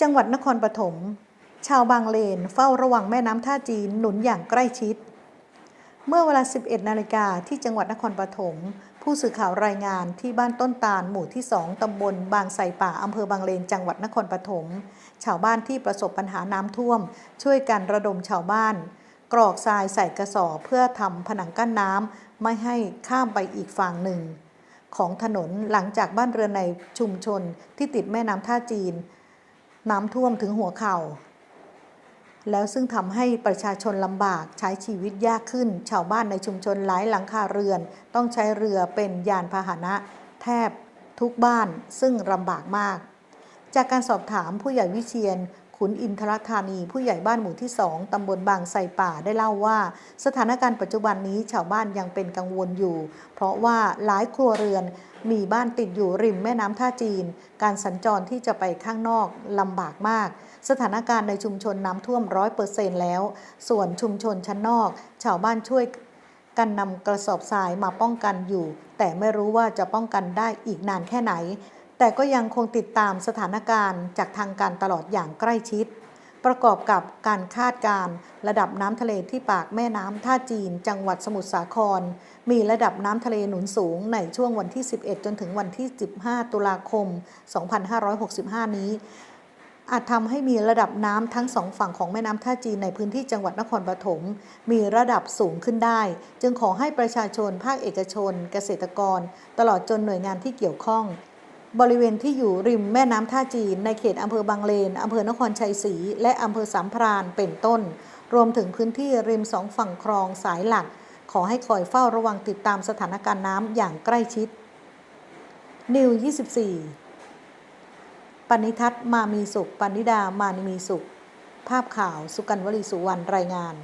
จังหวัดนครปฐม ชาวบางเลนเฝ้าระวังแม่น้ำท่าจีนหนุนอย่างใกล้ชิด เมื่อเวลา 11 นาฬิกาที่จังหวัดนครปฐม ผู้สื่อข่าวรายงานที่บ้านต้นตาลหมู่ที่ 2 ตำบลบางไทรป่าอำเภอบางเลน จังหวัดนครปฐม ชาวบ้านที่ประสบปัญหาน้ำท่วม ช่วยกันระดมชาวบ้าน กรอกทรายใส่กระสอบเพื่อทำผนังกั้นน้ำไม่ให้ข้ามไปอีกฝั่งหนึ่ง ของถนนหลังจากบ้านเรือนในชุมชนที่ติดแม่น้ำท่าจีน น้ำท่วมถึงหัวเข่า แล้วซึ่งทำให้ประชาชนลำบากใช้ชีวิตยากขึ้น ชาวบ้านในชุมชนหลายหลังคาเรือน ต้องใช้เรือเป็นยานพาหนะ แทบทุกบ้านซึ่งลำบากมาก จากการสอบถามผู้ใหญ่วิเชียน ขุนอินทรธานี ผู้ใหญ่บ้านหมู่ที่2ตำบลบางไทรป่าได้เล่าว่า สถานการณ์ปัจจุบันนี้ชาวบ้านยังเป็นกังวลอยู่ เพราะว่าหลายครัวเรือนมีบ้านติดอยู่ริมแม่น้ำท่าจีน การสัญจรที่จะไปข้างนอกลำบากมาก สถานการณ์ในชุมชนน้ำท่วมร้อยเปอร์เซนแล้ว ส่วนชุมชนชั้นนอก ชาวบ้านช่วยกันนำกระสอบทรายมาป้องกันอยู่ แต่ไม่รู้ว่าจะป้องกันได้อีกนานแค่ไหน แต่ก็ยังคงติดตามสถานการณ์จากทางการตลอดอย่างใกล้ชิด ประกอบกับการคาดการณ์ระดับน้ำทะเลที่ปากแม่น้ำท่าจีน จังหวัดสมุทรสาคร มีระดับน้ำทะเลหนุนสูงในช่วงวันที่ 11 จนถึงวันที่ 15 ตุลาคม 2565 นี้อาจทำให้มีระดับน้ำทั้งสองฝั่งของแม่น้ำท่าจีนในพื้นที่จังหวัดนครปฐมมีระดับสูงขึ้นได้ จึงขอให้ประชาชนภาคเอกชน เกษตรกร ตลอดจนหน่วยงานที่เกี่ยวข้อง บริเวณที่อยู่ริมแม่น้ำท่าจีน ในเขตอำเภอบางเลนอำเภอนครชัยศรี และอำเภอสามพรานเป็นต้น รวมถึงพื้นที่ริมสองฝั่งคลองสายหลัก ขอให้คอยเฝ้าระวังติดตามสถานการณ์น้ำอย่างใกล้ชิด นิว 24 ปณิทัศน์มามีสุข ปณิดามานิมีสุข ภาพข่าวสุกันวลีสุวรรณรายงาน